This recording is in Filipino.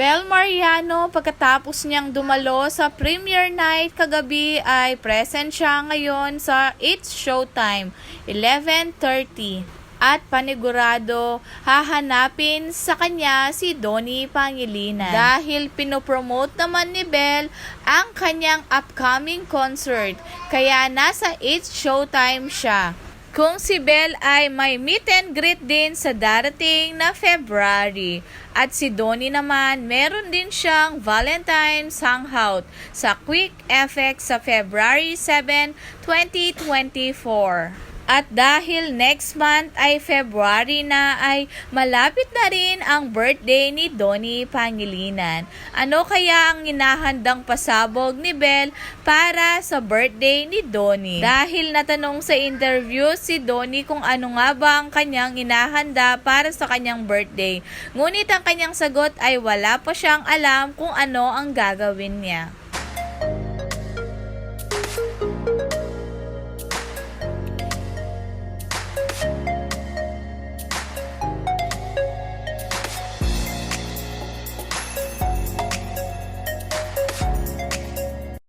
Bel Mariano, pagkatapos niyang dumalo sa premiere night kagabi ay present siya ngayon sa It's Showtime, 11.30. At panigurado, hahanapin sa kanya si Donnie Pangilinan. Dahil pinopromote naman ni Bel ang kanyang upcoming concert, kaya nasa It's Showtime siya. Kung si Belle ay may meet and greet din sa darating na February. At si Donnie naman, meron din siyang Valentine's Hangout sa Quick FX sa February 7, 2024. At dahil next month ay February na ay malapit na rin ang birthday ni Donnie Pangilinan. Ano kaya ang inahandang pasabog ni Belle para sa birthday ni Donnie? Dahil natanong sa interview si Donnie kung ano nga ba ang kanyang inahanda para sa kanyang birthday. Ngunit ang kanyang sagot ay wala pa siyang alam kung ano ang gagawin niya.